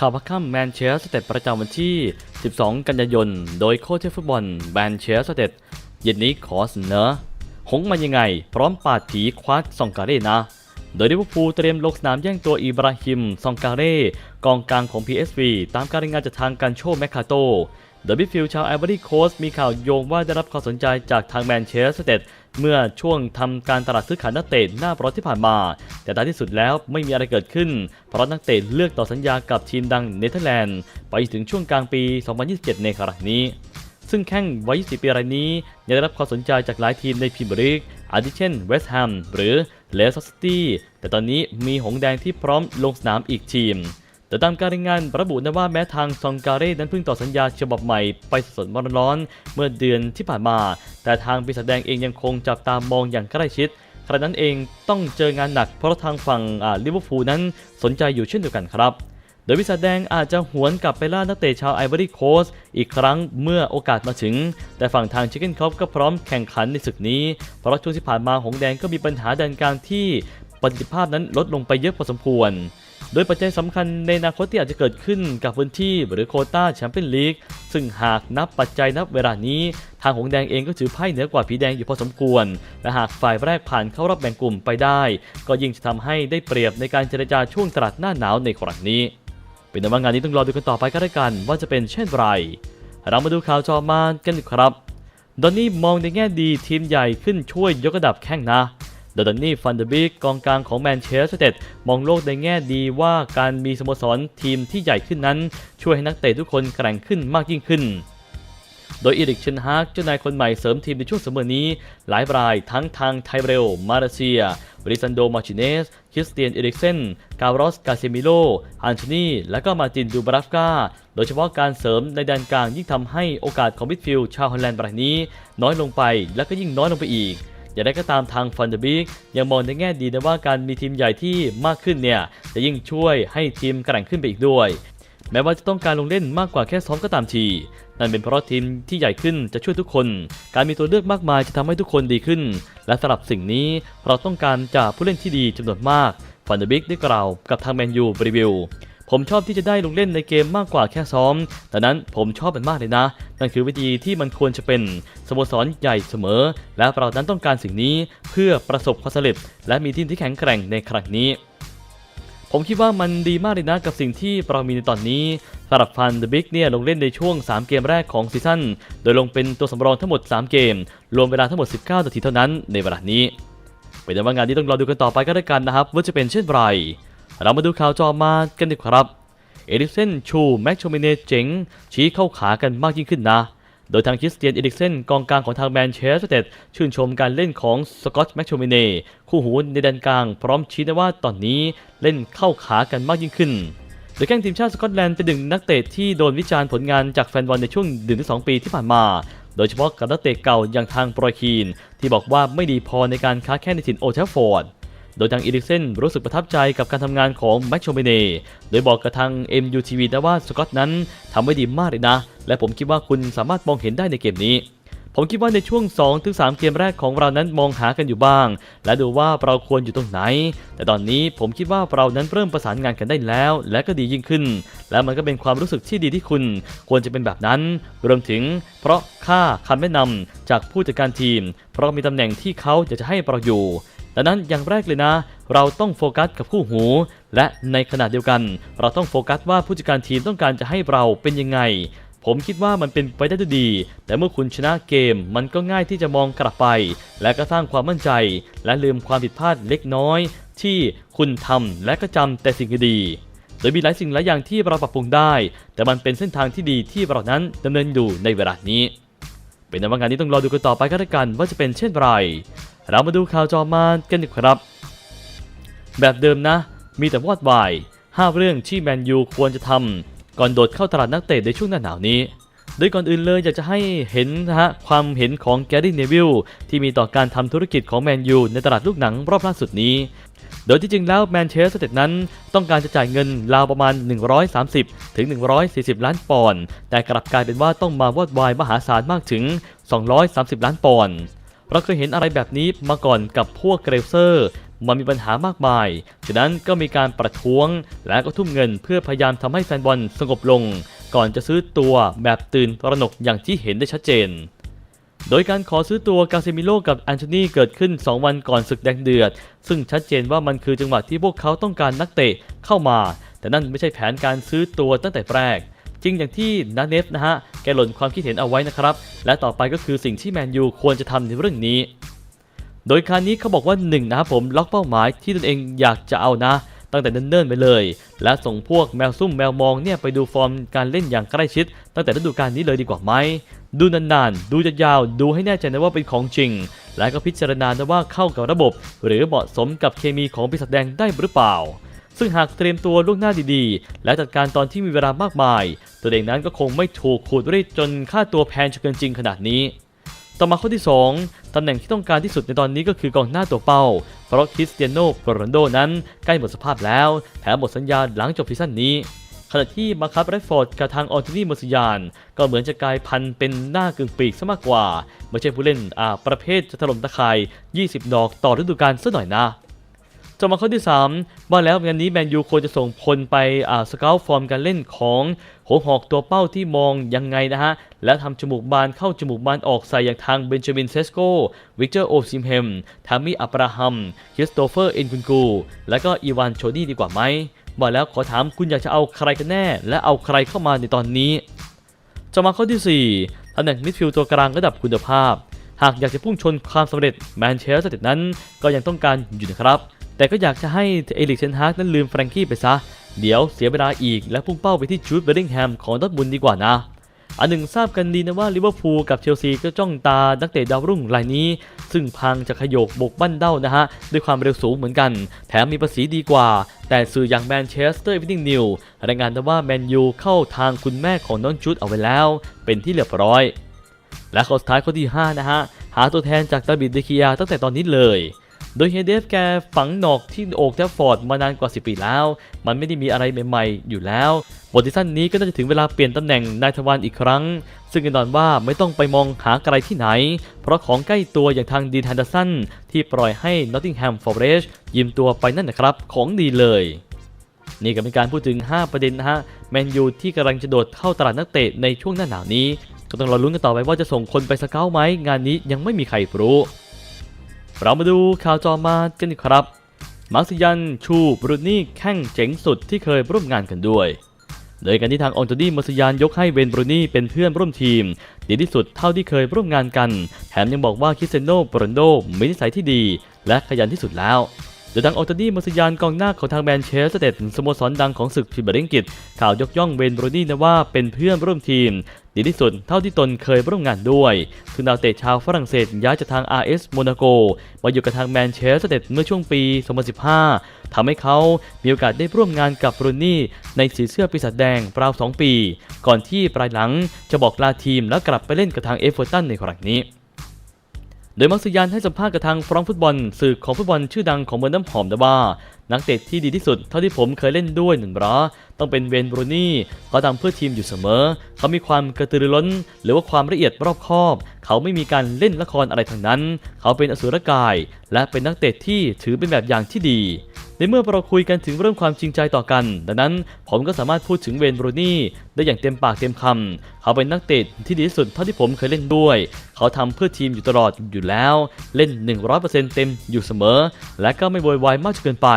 ข่าวพักค่ำแมนเชสเตอร์ประจำวันที่ 12 กันยายน โดยโค้ชฟุตบอลแมนเชสเตอร์เย็นนี้ขอเสนอหงมายังไง พร้อมปาดผีคว้าซองการเร่นะ โดยลิเวอร์พูลเตรียมลงสนามแย่งตัวอิบราฮิมซองการเร่กองกลางของ PSV ตามการรายงานจากทางการโชแมคคาโตโดยบิฟิลชาวไอวอรี่โคสมีข่าวโยงว่าได้รับความสนใจจากทางแมนเชสเตอร์ เมื่อช่วงทำการตลาดซื้อขายนักเตะหน้าประที่ผ่านมา แต่ท้ายที่สุดแล้วไม่มีอะไรเกิดขึ้น เพราะนักเตะเลือกต่อสัญญากับทีมดังเนเธอร์แลนด์ ไปถึงช่วงกลางปี 2027 ในครั้งนี้ ซึ่งแข้งวัย 20 ปีรายนี้ยังได้รับความสนใจจากหลายทีมในพรีเมียร์ลีกอาทิเช่นเวสต์แฮมหรือเลสเตอร์ซิตี้แต่ตอนนี้มีหงส์แดงที่พร้อมลงสนามอีกทีม แต่ตามการรายงานระบุนะว่าแม้ทางซองการเร่นั้นเพิ่งต่อสัญญาฉบับใหม่ไปสดๆร้อนๆเมื่อเดือนที่ผ่านมา แต่ทางปีศาจแดงเองยังคงจับตามองอย่างใกล้ชิดขณะนั้นเองต้องเจองานหนักเพราะทางฝั่งลิเวอร์พูลนั้นสนใจอยู่เช่นเดียวกันครับ โดยวิสาแดงอาจจะหวนกลับไปล่านักเตะชาวไอวอรี่โคสอีกครั้งเมื่อโอกาสมาถึง แต่ฝั่งทางชิคเก้นคอปก็พร้อมแข่งขันในศึกนี้ เพราะช่วงที่ผ่านมาหงแดงก็มีปัญหาแดนกลางที่ประสิทธิภาพนั้นลดลงไปเยอะพอสมควร โดยปัจจัยสำคัญในอนาคตที่อาจจะเกิดขึ้นกับพื้นที่หรือโคต้าแชมเปี้ยนลีกซึ่งหากนับปัจจัยนับเวลานี้ ทางหงแดงเองก็ถือไพ่เหนือกว่าผีแดงอยู่พอสมควร และหากฝ่ายแรกผ่านเข้ารอบแบ่งกลุ่มไปได้ ก็ยิ่งจะทำให้ได้เปรียบในการเจรจาช่วงตลาดหน้าหนาวในครั้งนี้ เป็นแต่ว่างานนี้ต้องรอดูกันต่อไปก็ได้กัน ว่าจะเป็นเช่นไร เรามาดูข่าวจอมากันดีครับดอนนี่มองในแง่ดีทีมใหญ่ขึ้นช่วยยกระดับแข้งนะ ดยดอนนี่ฟันเดอร์บิกกองกลางของแมนเชสเตอร์มองโลกในแง่ดีว่าการมีสโมสรทีมที่ใหญ่ขึ้นนั้น ช่วยให้นักเตะทุกคนแกร่งขึ้นมากยิ่งขึ้นโดยอีริกเชนฮากเจ้านายคนใหม่เสริมทีมในช่วงเสมอนี้ หลายรายทั้งทางไทเรล มาเลเซียบริซันโด มาชิเนส คริสเตียนเอริกเซน กาโรสกาเซมิโล อันโทนี และก็มาติน ดูบราฟกา โดยเฉพาะการเสริมในแดนกลางยิ่งทำให้โอกาสของมิดฟิลด์ชาวฮอลแลนด์รายนี้ น้อยลงไปและก็ยิ่งน้อยลงไปอีก อย่างไรก็ตามทางฟันเดอร์บิกยังมองในแง่ดีนะว่าการมีทีมใหญ่ที่มากขึ้นเนี่ยจะยิ่งช่วยให้ทีมแกร่งขึ้นไปอีกด้วย แม้ว่าจะต้องการลงเล่นมากกว่าแค่ซ้อมก็ตามที นั่นเป็นเพราะทีมที่ใหญ่ขึ้นจะช่วยทุกคน การมีตัวเลือกมากมายจะทำให้ทุกคนดีขึ้น และสำหรับสิ่งนี้เราต้องการจากผู้เล่นที่ดีจำนวนมากฟันเดอร์บิกได้กล่าวกับทางแมนยูรีวิว ผมชอบที่จะได้ลงเล่นในเกมมากกว่าแค่ซ้อม แต่นั้นผมชอบมันมากเลยนะ นั่นคือวิธีที่มันควรจะเป็นสโมสรใหญ่เสมอ และเรานั้นต้องการสิ่งนี้เพื่อประสบความสำเร็จและมีทีมที่แข็งแกร่งในครั้งนี้ผมคิดว่ามันดีมากเลยนะกับสิ่งที่เรามีในตอนนี้สำหรับฟันเดอะบิ๊กเนี่ยลงเล่นในช่วง 3 เกมแรกของซีซั่น โดยลงเป็นตัวสำรองทั้งหมด 3 เกม รวมเวลาทั้งหมด 19 นาทีเท่านั้นในเวลานี้ เป็นว่างานนี้ต้องรอดูกันต่อไปก็ได้กันนะครับ ว่าจะเป็นเช่นไร เรามาดูข่าวจอมากันดีกว่าครับ เอริกเซนชูแม็กโชมิเนเจ๋งชี้เข้าขากันมากยิ่งขึ้นนะ โดยทางคริสเตียนเอริกเซนกองกลางของทางแมนเชสเตอร์ชื่นชมการเล่นของสกอตแม็กโชมิเนคู่หูในแดนกลาง พร้อมชี้นะว่าตอนนี้เล่นเข้าขากันมากยิ่งขึ้นโดยแข้งทีมชาติสกอตแลนด์เป็นหนึ่งนักเตะที่โดนวิจารณ์ผลงานจากแฟนบอลในช่วง1นถึงสปีที่ผ่านมา โดยเฉพาะกับนักเตะเก่าอย่างทางโปรยคีน ที่บอกว่าไม่ดีพอในการค้าแข่งในถิ่นโอลด์แทฟฟอร์ด โดยทางอีริกเซนรู้สึกประทับใจกับการทำงานของแม็กโชเมเน่โดยบอกกับทาง MUTV นะว่าสกอตนั้นทำไว้ดีมากเลยนะ และผมคิดว่าคุณสามารถมองเห็นได้ในเกมนี้ ผมคิดว่าในช่วง 2-3 เกมแรกของเรานั้นมองหากันอยู่บ้าง และดูว่าเราควรอยู่ตรงไหน แต่ตอนนี้ผมคิดว่าเรานั้นเริ่มประสานงานกันได้แล้ว และก็ดียิ่งขึ้น และมันก็เป็นความรู้สึกที่ดีที่คุณ ควรจะเป็นแบบนั้นรวมถึง เพราะค่าคำแนะนำจากผู้จัดการทีม เพราะมีตำแหน่งที่เขาอยากจะให้เราอยู่ ดังนั้นอย่างแรกเลยนะ เราต้องโฟกัสกับคู่หู และในขณะเดียวกัน เราต้องโฟกัสว่าผู้จัดการทีมต้องการจะให้เราเป็นยังไง ผมคิดว่ามันเป็นไปได้ด้วยดี แต่เมื่อคุณชนะเกม มันก็ง่ายที่จะมองกลับไป และก็สร้างความมั่นใจ และลืมความผิดพลาดเล็กน้อย ที่คุณทำและก็จำแต่สิ่งดีโดยมีหลายสิ่งหลายอย่างที่เราปรับปรุงได้ แต่มันเป็นเส้นทางที่ดีที่เรานั้นดำเนินอยู่ในเวลานี้ เป็นนว่างานนี้ต้องรอดูกันต่อไปก็แล้วกันว่าจะเป็นเช่นไร เรามาดูข่าวจอมานกันดีกครับ แบบเดิมนะ มีแต่วอดวาย5เรื่องที่แมนยูควรจะทำก่อนโดดเข้าตลาดนักเตะในช่วงหน้าหนาวนี้ โดยก่อนอื่นเลยอยากจะให้เห็นนะฮะความเห็นของแกรี่เนวิลที่มีต่อการทำธุรกิจของแมนยูในตลาดลูกหนังรอบล่าสุดนี้ โดยที่จริงแล้วแมนเชสเตอร์นั้นต้องการจะจ่ายเงินราวประมาณ 130 ถึง 140 ล้านปอนด์แต่กลับกลายเป็นว่าต้องมาวอดวายมหาศาลมากถึง 230 ล้านปอนด์ เราเคยเห็นอะไรแบบนี้มาก่อนกับพวกเกรเซอร์ มันมีปัญหามากมาย ฉะนั้นก็มีการประท้วง และก็ทุ่มเงินเพื่อพยายามทำให้แฟนบอลสงบลง ก่อนจะซื้อตัวแบบตื่นตระหนกอย่างที่เห็นได้ชัดเจน โดยการขอซื้อตัวกาเซมิโลกับแอนโทนีเกิดขึ้น 2 วันก่อนศึกแดงเดือด ซึ่งชัดเจนว่ามันคือจังหวะที่พวกเขาต้องการนักเตะเข้ามา แต่นั่นไม่ใช่แผนการซื้อตัวตั้งแต่แรก จริงอย่างที่นาเนฟนะฮะแกหล่นความคิดเห็นเอาไว้นะครับ และต่อไปก็คือสิ่งที่แมนยูควรจะทำในเรื่องนี้ โดยคราวนี้เขาบอกว่า1นะครับผมล็อกเป้าหมายที่ตนเองอยากจะเอานะ ตั้งแต่เนิ่นๆไปเลย และส่งพวกแมวซุ่มแมวมองเนี่ยไปดูฟอร์มการเล่นอย่างใกล้ชิด ตั้งแต่ฤดูกาลนี้เลยดีกว่าไหมดูนานๆ ดูยาวๆ ดูให้แน่ใจนะว่าเป็นของจริง และก็พิจารณานะว่าเข้ากับระบบ หรือเหมาะสมกับเคมีของปีศาจแดงได้หรือเปล่า ซึ่งหากเตรียมตัวล่วงหน้าดีๆ และจัดการตอนที่มีเวลามากมาย ตัวเองนั้นก็คงไม่ถูกขูดรีดจนค่าตัวแพงจนเกินจริงขนาดนี้ ต่อมาข้อที่ 2 ตำแหน่งที่ต้องการที่สุดในตอนนี้ก็คือกองหน้าตัวเป้า เพราะคริสเตียโนโรนัลโดนั้นใกล้หมดสภาพแล้วแถมหมดสัญญาหลังจบซีซั่นนี้ขณะที่มาคับแรดฟอร์ดกับทางออร์ตินีมอสยาน ก็เหมือนจะกลายพันธุ์เป็นหน้ากึ่งปีกซะมากกว่า ไม่ใช่ผู้เล่นอ่าประเภทจะถล่มตะข่าย 20 ดอกต่อฤดูกาลซะหน่อยนะ จบมาข้อที่ 3 ว่าแล้วงานนี้แมนยูควรจะส่งคนไปอ่าสเกลฟอร์มการเล่นของหัวหอกตัวเป้าที่มองยังไงนะฮะ และทำจมูกบานเข้าจมูกบานออกใส่อย่างทางเบนจามินเซสโก วิกเตอร์โอซิมเฮม ทามิอับราฮัม คริสโตเฟอร์เอ็นกุนกู และก็อีวานโชนี่ดีกว่าไหมว่าแล้วขอถามคุณอยากจะเอาใครกันแน่ และเอาใครเข้ามาในตอนนี้จะมาข้อที่ 4ตำแหน่งมิดฟิลด์ตัวกลางระดับคุณภาพ หากอยากจะพุ่งชนความสำเร็จแมนเชสเตอร์นั้นก็ยังต้องการอยู่นะครับ แต่ก็อยากจะให้เอลิกเชนฮากนั้นลืมแฟรงกี้ไปซะ เดี๋ยวเสียเวลาอีกและพุ่งเป้าไปที่จูดเบลลิงแฮมของดอทมุนดีกว่านะ อันหนึ่งทราบกันดีนะว่าลิเวอร์พูลกับเชลซีก็จ้องตานักเตะดาวรุ่งรายนี้ ซึ่งพังจะขยกบกบั้นเด้านะฮะ ด้วยความเร็วสูงเหมือนกัน แถมมีภาษีดีกว่า แต่สื่ออย่างแมนเชสเตอร์วินนิงนิวรายงานว่าแมนยูเข้าทางคุณแม่ของน้องจูดเอาไว้แล้ว เป็นที่เรียบร้อย และข้อสุดท้ายข้อที่5นะฮะหาตัวแทนจากดาบิดเดคิยาตั้งแต่ตอนนี้เลย โดยเฮเดฟแกฝังหนอกที่โอกแทฟฟอร์ดมานานกว่า 10 ปีแล้ว มันไม่ได้มีอะไรใหม่ๆ อยู่แล้วบทที่สั้นนี้ก็น่าจะถึงเวลาเปลี่ยนตำแหน่งนายทวารอีกครั้ง ซึ่งแน่นอนว่าไม่ต้องไปมองหาไกลที่ไหน เพราะของใกล้ตัวอย่างทางดีนฮันเดอร์สันที่ปล่อยให้นอตติงแฮมฟอร์เรสยืมตัวไปนั่นนะครับของดีเลยนี่ก็เป็นการพูดถึง 5 ประเด็นนะฮะ แมนยูที่กำลังจะโดดเข้าตลาดนักเตะในช่วงหน้าหนาวนี้ ก็ต้องรอลุ้นกันต่อไปว่าจะส่งคนไปสเกลไหมงานนี้ยังไม่มีใครรู้ เรามาดูข่าวจอมากันดีครับ มาร์ซิยันชูบรูนี่แข่งเจ๋งสุดที่เคยร่วมงานกันด้วย โดยการที่ทางองโตดี้มาร์ซิยันยกให้เวนบรูนี่เป็นเพื่อนร่วมทีม ดีที่สุดเท่าที่เคยร่วมงานกัน แถมยังบอกว่าคิเซโนโปรนโดมีนิสัยที่ดี และขยันที่สุดแล้วโดยทางออตดี้มาร์ซิยันกองหน้าของทางแมนเชสเตอร์สโมสรดังของศึกพรีเมียร์ลีกอังกฤษข่าวยกย่องเวนบรูนี่นะว่าเป็นเพื่อนร่วมทีม ดีที่สุดเท่าที่ตนเคยร่วมงานด้วยคือดาวเตะชาวฝรั่งเศสย้ายจากทาง RS โมนาโกมาอยู่กับทางแมนเชสเตอร์เมื่อช่วงปี 2015 ทำให้เขามีโอกาสได้ร่วมงานกับบรูนี่ในสีเสื้อปีศาจแดงราว 2 ปี ก่อนที่ปลายหลังจะบอกลาทีมแล้วกลับไปเล่นกับทางเอฟเวอร์ตันในครั้งนี้ โดยมักซิยานให้สัมภาษณ์กับทางฟรองฟุตบอลสื่อของฟุตบอลชื่อดังของเมืองน้ำหอมนะว่า นักเตะที่ดีที่สุดเท่าที่ผมเคยเล่นด้วยหนึ่งร้อต้องเป็นเวนบรูนี่เขาทำเพื่อทีมอยู่เสมอ เขามีความกระตือรือร้น หรือว่าความละเอียดรอบคอบ เขาไม่มีการเล่นละครอะไรทั้งนั้น เขาเป็นอสุรกาย และเป็นนักเตะที่ถือเป็นแบบอย่างที่ดี ในเมื่อเราคุยกันถึงเรื่องความจริงใจต่อกัน ดังนั้นผมก็สามารถพูดถึงเวนบรูนี่ได้อย่างเต็มปากเต็มคำเขาเป็นนักเตะที่ดีที่สุดเท่าที่ผมเคยเล่นด้วย เขาทำเพื่อทีมอยู่ตลอดอยู่แล้ว เล่น 100%เต็มอยู่เสมอ และก็ไม่โวยวายมากจนเกินไป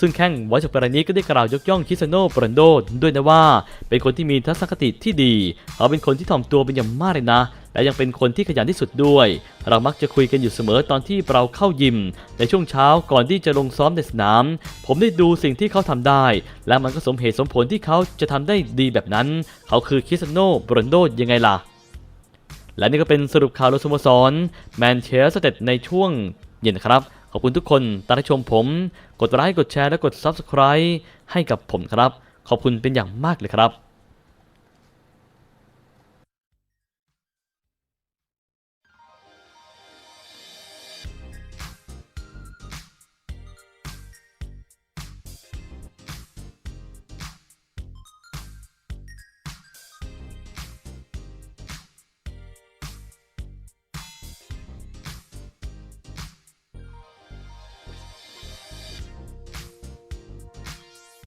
ซึ่งแข้งว้จากกรณีก็ได้กล่าวยกย่องคิเซโนโปรนโดด้วยนะว่า เป็นคนที่มีทัศนคติที่ดี เขาเป็นคนที่ถ่อมตัวเป็นอย่างมากเลยนะ และยังเป็นคนที่ขยันที่สุดด้วย เรามักจะคุยกันอยู่เสมอตอนที่เราเข้ายิม ในช่วงเช้าก่อนที่จะลงซ้อมในสนาม ผมได้ดูสิ่งที่เขาทำได้ และมันก็สมเหตุสมผลที่เขาจะทำได้ดีแบบนั้น เขาคือคริสโนโปรนโดยังไงล่ะ และนี่ก็เป็นสรุปข่าวรถสโมสรแมนเชสเตอร์ในช่วงเย็นครับขอบคุณทุกคนตามชมผม กดไลค์กดแชร์และกด Subscribe ให้กับผมครับ ขอบคุณเป็นอย่างมากเลยครับ